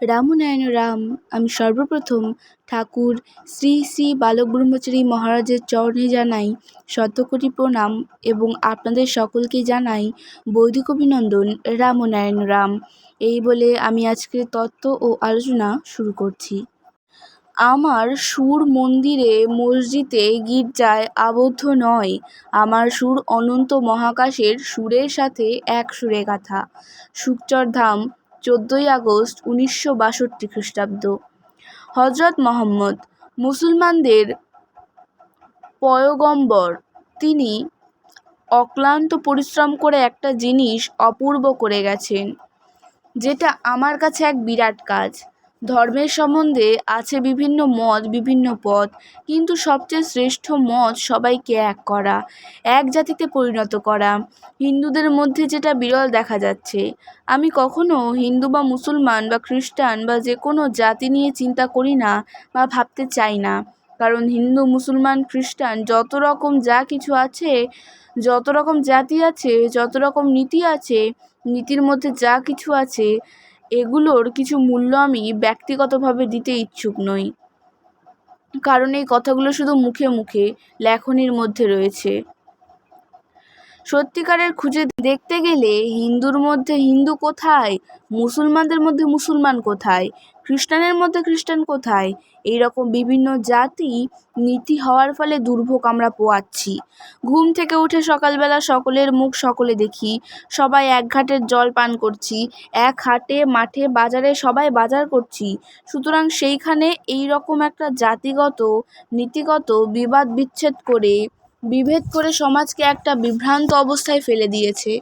রামনারায়ণ রাম, আমি সর্বপ্রথম ঠাকুর শ্রী শ্রী বালক ব্রহ্মচারী মহারাজের চরণে জানাই শতকোটি প্রণাম এবং আপনাদের সকলকে জানাই বৈদিক অভিনন্দন, রামনারায়ণ রাম। এই বলে আমি আজকের তত্ত্ব ও আলোচনা শুরু করছি। আমার সুর মন্দিরে মসজিদে গির্জায় আবদ্ধ নয়, আমার সুর অনন্ত মহাকাশের সুরের সাথে এক সুরে গাথা। সুখচরধাম চোদ্দোই আগস্ট উনিশশো বাষট্টি খ্রিস্টাব্দ। হজরত মোহাম্মদ মুসলমানদের পয়গম্বর, তিনি অক্লান্ত পরিশ্রম করে একটা জিনিস অপূর্ব করে গেছেন, যেটা আমার কাছে এক বিরাট কাজ। ধর্মের সম্বন্ধে আছে বিভিন্ন মত, বিভিন্ন পথ, কিন্তু সবচেয়ে শ্রেষ্ঠ মত সবাইকে এক করা, এক জাতিতে পরিণত করা। হিন্দুদের মধ্যে যেটা বিরল দেখা যাচ্ছে, আমি কখনো হিন্দু বা মুসলমান বা খ্রিস্টান বা যে কোনো জাতি নিয়ে চিন্তা করি না বা ভাবতে চাই না। কারণ হিন্দু, মুসলমান, খ্রিস্টান যত রকম যা কিছু আছে, যত রকম জাতি আছে, যত রকম নীতি আছে, নীতির মধ্যে যা কিছু আছে এগুলোর কিছু মূল্য আমি ব্যক্তিগতভাবে দিতে ইচ্ছুক নই। কারণ এই কথাগুলো শুধু মুখে মুখে লেখনীর মধ্যে রয়েছে। সত্যিকারের খুঁজে দেখতে গেলে হিন্দুর মধ্যে হিন্দু কোথায়? মুসলমানদের মধ্যে মুসলমান কোথায়? খ্রিস্টানের মধ্যে খ্রিস্টান কোথায়? এই রকম বিভিন্ন জাতি নীতি হওয়ার ফলে দুর্ভোগ আমরা পোয়াচ্ছি। ঘুম থেকে উঠে সকালবেলা সকলের মুখ সকলে দেখি, সবাই এক ঘাটের জল পান করছি, এক হাটে, মাঠে, বাজারে সবাই বাজার করছি। সুতরাং সেইখানে এই রকম একটা জাতিগত, নীতিগত বিবাদ বিচ্ছেদ করে বিভেদ করে সমাজকে একটা বিভ্রান্ত অবস্থায় ফেলে দিয়েছে।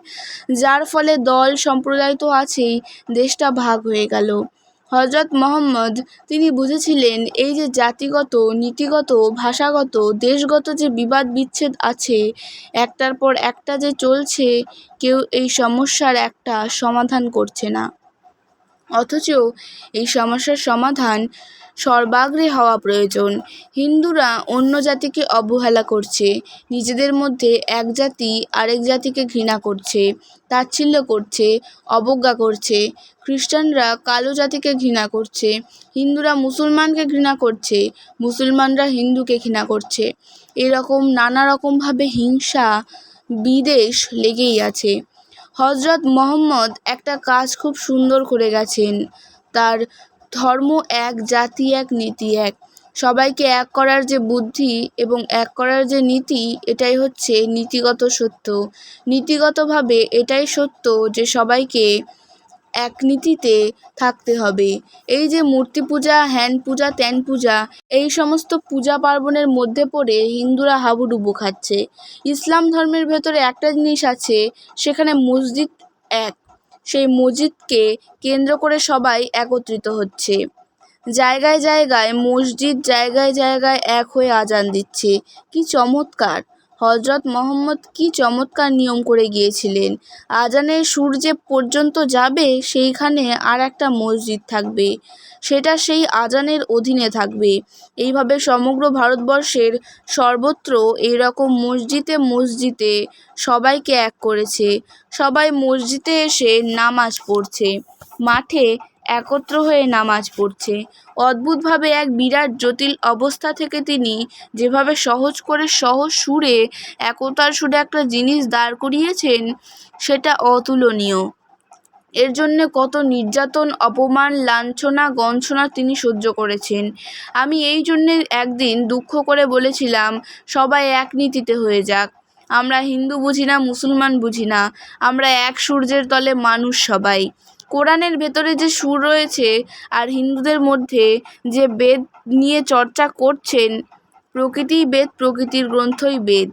যার ফলে দল সম্প্রদায় তো আছেই, দেশটা ভাগ হয়ে গেল। হজরত মহম্মদ, তিনি বুঝেছিলেন, এই যে জাতিগত, নীতিগত, ভাষাগত, দেশগত যে বিবাদ বিচ্ছেদ আছে, একটার পর একটা যে চলছে, কেউ এই সমস্যার একটা সমাধান করছে না। অথচ এই সমস্যার সমাধান সর্বাগ্রে হওয়া প্রয়োজন। হিন্দুরা অন্য জাতিকে অবহেলা করছে, নিজেদের মধ্যে এক জাতি আরেক জাতিকে ঘৃণা করছে, তাচ্ছিল্য করছে, অবজ্ঞা করছে। খ্রিস্টানরা কালো জাতিকে ঘৃণা করছে, হিন্দুরা মুসলমানকে ঘৃণা করছে, মুসলমানরা হিন্দুকে ঘৃণা করছে। এরকম নানা রকমভাবে হিংসা বিদেশ লেগেই আছে। হজরত মহম্মদ একটা কাজ খুব সুন্দর করে গেছেন। তার ধর্ম এক, জাতি এক, নীতি এক। সবাইকে এক করার যে বুদ্ধি এবং এক করার যে নীতি, এটাই হচ্ছে নীতিগত সত্য। নীতিগতভাবে এটাই সত্য যে সবাইকে এক নীতিতে থাকতে হবে। এই যে মূর্তি পূজা হ্যান পূজা ত্যান পূজা, এই সমস্ত পূজা পার্বণের মধ্যে পড়ে হিন্দুরা হাবুডুবু খাচ্ছে। ইসলাম ধর্মের ভেতরে একটা জিনিস আছে, সেখানে মসজিদ এক। সেই মসজিদকে কেন্দ্র করে সবাই একত্রিত হচ্ছে। জায়গায় জায়গায়, মসজিদ জায়গায় জায়গায় এক হয়ে আজান দিচ্ছে। কি চমৎকার! হজরত মহম্মদ কি চমৎকার নিয়ম করে গিয়েছিলেন। আজানের সুর যে পর্যন্ত যাবে, সেইখানে আর একটা মসজিদ থাকবে। সেটা সেই আজানের অধীনে থাকবে। এইভাবে সমগ্র ভারতবর্ষের সর্বত্র এইরকম মসজিদে মসজিদে সবাইকে এক করেছে। সবাই মসজিদে এসে নামাজ পড়ছে। মাঠে একত্র হয়ে নামাজ পড়ছে। অদ্ভুতভাবে এক বিরাট জটিল অবস্থা থেকে তিনি যেভাবে সহজ করে সহজ সুরে, একতার সুরে একটা জিনিস দাঁড় করিয়েছেন, সেটা অতুলনীয়। এর জন্যে কত নির্যাতন, অপমান, লাঞ্ছনা, গঞ্ছনা তিনি সহ্য করেছেন। আমি এই জন্যে একদিন দুঃখ করে বলেছিলাম, সবাই এক নীতিতে হয়ে যাক। আমরা হিন্দু বুঝি না, মুসলমান বুঝি না। আমরা এক সূর্যের তলে মানুষ সবাই। কোরআনের ভেতরে যে সুর রয়েছে আর হিন্দুদের মধ্যে যে বেদ নিয়ে চর্চা করছেন, প্রকৃতিই বেদ, প্রকৃতির গ্রন্থই বেদ।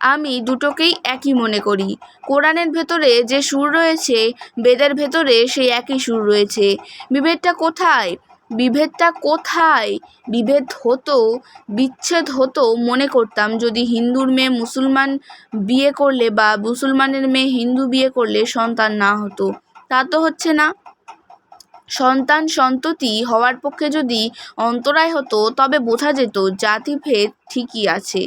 আমি দুটোকেই একই মনে করি। কোরআনের ভেতরে যে সুর রয়েছে, বেদের ভেতরে সেই একই সুর রয়েছে। বিভেদটা কোথায়? বিভেদটা কোথায়? বিভেদ হতো, বিচ্ছেদ হতো মনে করতাম। যদি হিন্দুর মেয়ে মুসলমান বিয়ে করলে বা মুসলমানের মেয়ে হিন্দু বিয়ে করলে সন্তান না হতো। তা তো হচ্ছে না। সন্তান সন্ততি হওয়ার পক্ষে যদি অন্তরায় হতো, তবে বোঝা যেত জাতিভেদ ঠিকই আছে।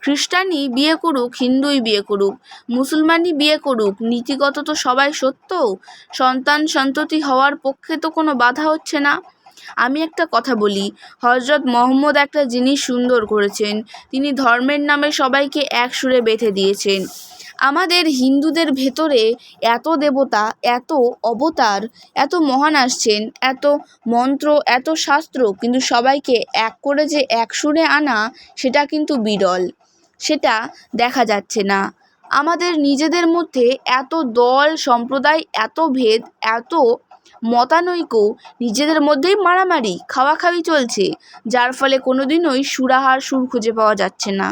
খ্রিস্টানই বিয়ে করুক, হিন্দুই বিয়ে করুক, মুসলমানই বিয়ে করুক, নীতিগত তো সবাই সত্য। সন্তান সন্ততি হওয়ার পক্ষে তো কোনো বাধা হচ্ছে না। আমি একটা কথা বলি হজরত মহম্মদ একটা জিনিস সুন্দর করেছেন। তিনি ধর্মের নামে সবাইকে এক সুরে বেঁধে দিয়েছেন। আমাদের হিন্দুদের ভেতরে এত দেবতা, এত অবতার, এত মহান আসছেন, এত মন্ত্র, এত শাস্ত্র, কিন্তু সবাইকে এক করে যে এক সুরে আনা, সেটা কিন্তু বিরল। সেটা দেখা যাচ্ছে না। আমাদের নিজেদের মধ্যে এত দল, সম্প্রদায়, এত ভেদ, এত মতানৈক্য নিজেদের মধ্যেই মারামারি, খাওয়াখাওয়ি চলছে, যার ফলে কোনোদিনই সুরাহার সুর খুঁজে পাওয়া যাচ্ছে না।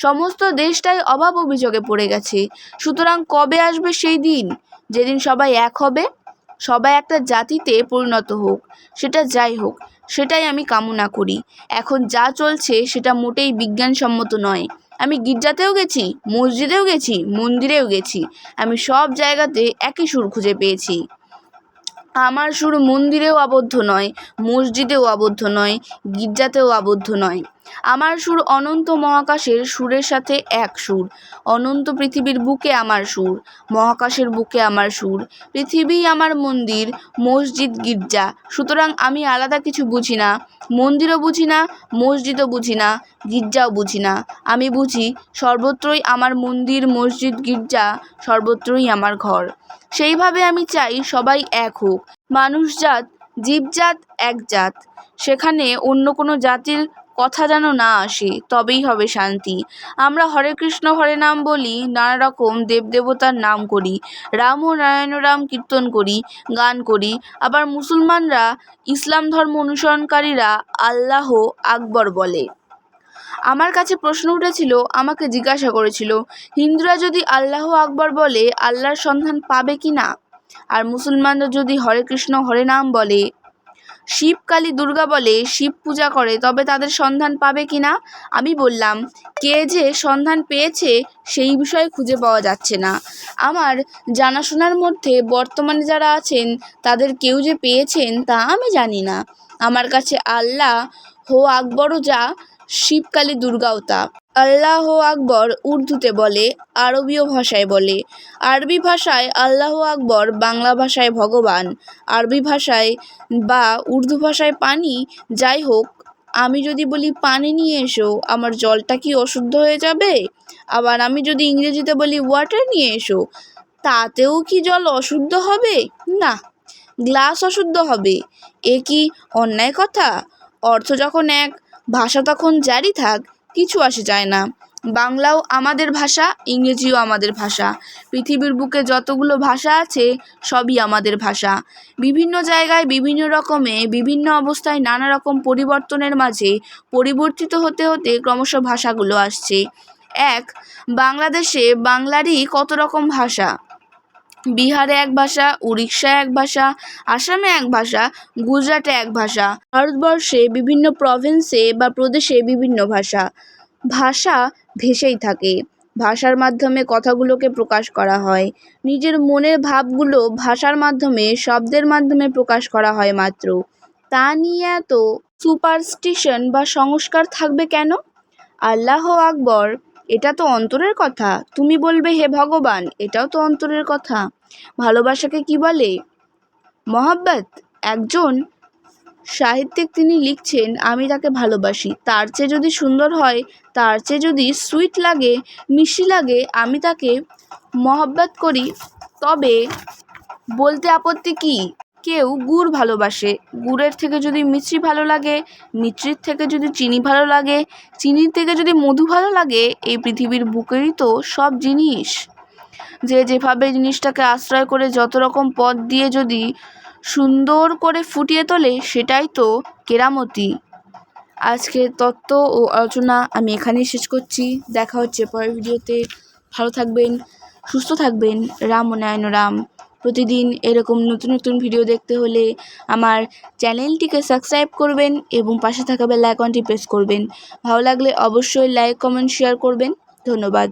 সমস্ত দেশটাই অভাব অভিযোগে পড়ে গেছে। সুতরাং কবে আসবে সেই দিন? যেদিন সবাই এক হবে, সবাই একটা জাতিতে পরিণত হোক, সেটা যাই হোক, সেটাই আমি কামনা করি। এখন যা চলছে সেটা মোটেই বিজ্ঞানসম্মত নয়। আমি গির্জাতেও গেছি, মসজিদেও গেছি, মন্দিরেও গেছি। আমি সব জায়গাতে একই সুর খুঁজে পেয়েছি। আমার সুর মন্দিরেও আবদ্ধ নয়, মসজিদেও আবদ্ধ নয়, গির্জাতেও আবদ্ধ নয়। আমার সুর অনন্ত মহাকাশের সুরের সাথে এক সুর। অনন্ত পৃথিবীর বুকে আমার সুর, মহাকাশের বুকে আমার সুর। পৃথিবীই আমার মন্দির, মসজিদ, গির্জা। সুতরাং আমি আলাদা কিছু বুঝি না, মন্দিরও বুঝি না, মসজিদও বুঝি না, গির্জাও বুঝি না। আমি বুঝি সর্বত্রই আমার মন্দির, মসজিদ, গির্জা সর্বত্রই আমার ঘর। সেইভাবে আমি চাই সবাই এক হোক। মানুষ জাত জীবজাত এক জাত। সেখানে অন্য কোনো জাতির কথা যেন না আসে, তবেই হবে শান্তি। আমরা হরে কৃষ্ণ, হরে নাম বলি, নানা রকম দেবদেবতার নাম করি। রাম ও নারায়ণ রাম কীর্তন করি, গান করি। আবার মুসলমানরা ইসলাম ধর্ম অনুসরণকারীরা আল্লাহ আকবর বলে। আমার কাছে প্রশ্ন উঠেছিল, আমাকে জিজ্ঞাসা করেছিল, হিন্দুরা যদি আল্লাহ আকবর বলে, আল্লাহর সন্ধান পাবে কি না? আর মুসলমানরা যদি হরে কৃষ্ণ, হরে নাম বলে? শিব কালী দুর্গা বলে, শিব পূজা করে, তবে তাদের সন্ধান পাবে কি না? আমি বললাম, কে যে সন্ধান পেয়েছে, সেই বিষয়ে খুঁজে পাওয়া যাচ্ছে না। আমার জানাশোনার মধ্যে বর্তমানে যারা আছেন, তাদের কেউ যে পেয়েছেন তা আমি জানি না। আমার কাছে আল্লাহ হো আকবরও যা শিবকালী দুর্গাও তা আল্লাহ আকবর উর্দুতে বলে, আরবীয় ভাষায় বলে। আরবি ভাষায় আল্লাহ আকবর বাংলা ভাষায় ভগবান। আরবি ভাষায় বা উর্দু ভাষায় পানি, যাই হোক, আমি যদি বলি, পানি নিয়ে এসো, আমার জলটা কি অশুদ্ধ হয়ে যাবে? আবার আমি যদি ইংরেজিতে বলি ওয়াটার নিয়ে এসো, তাতেও কি জল অশুদ্ধ হবে? না গ্লাস অশুদ্ধ হবে। এ কি অন্যায় কথা? অর্থ যখন এক ভাষা তখন জারি থাক, কিছু আসে যায় না। বাংলাও আমাদের ভাষা, ইংরেজিও আমাদের ভাষা। পৃথিবীর বুকে যতগুলো ভাষা আছে, সবই আমাদের ভাষা। বিভিন্ন জায়গায় বিভিন্ন রকমে, বিভিন্ন অবস্থায় নানা রকম পরিবর্তনের মাঝে পরিবর্তিত হতে হতে ক্রমশ ভাষাগুলো আসছে। এক, বাংলাদেশে বাংলারই কত রকম ভাষা? বিহারে এক ভাষা, উড়িষ্যায় এক ভাষা, আসামে এক ভাষা, গুজরাটে এক ভাষা। ভারতবর্ষে বিভিন্ন প্রভিন্সে বা প্রদেশে বিভিন্ন ভাষা। ভাষা ভেসেই থাকে। ভাষার মাধ্যমে কথাগুলোকে প্রকাশ করা হয়। নিজের মনের ভাবগুলো ভাষার মাধ্যমে, শব্দের মাধ্যমে প্রকাশ করা হয় মাত্র। তা নিয়ে এত সুপারস্টিশন বা সংস্কার থাকবে কেন? আল্লাহ আকবর এটা তো অন্তরের কথা। তুমি বলবে, হে ভগবান, এটাও তো অন্তরের কথা। ভালোবাসাকে কি বলে? মহাব্বত, একজন সাহিত্যিক তিনি লিখছেন, আমি তাকে ভালোবাসি। তার চেয়ে যদি সুন্দর হয়, তার চেয়ে যদি সুইট লাগে, মিষ্টি লাগে, আমি তাকে মহব্বত করি। তবে বলতে আপত্তি কী? কেউ গুড় ভালোবাসে। গুড়ের থেকে যদি মিষ্টি ভালো লাগে মিষ্টির থেকে যদি চিনি ভালো লাগে, চিনির থেকে যদি মধু ভালো লাগে, এই পৃথিবীর বুকেরই তো সব জিনিস। যে যেভাবে জিনিসটাকে আশ্রয় করে যত রকম পথ দিয়ে যদি সুন্দর করে ফুটিয়ে তোলে, সেটাই তো কেরামতি। আজকের তত্ত্ব ও আলোচনা আমি এখানেই শেষ করছি। দেখা হচ্ছে পরের ভিডিওতে। ভালো থাকবেন, সুস্থ থাকবেন। রাম ও নারায়ণ রাম। প্রতিদিন এরকম নতুন নতুন ভিডিও দেখতে হলে আমার চ্যানেলটিকে সাবস্ক্রাইব করবেন এবং পাশে থাকা বেল আইকনটি প্রেস করবেন। ভালো লাগলে অবশ্যই লাইক কমেন্ট শেয়ার করবেন। ধন্যবাদ।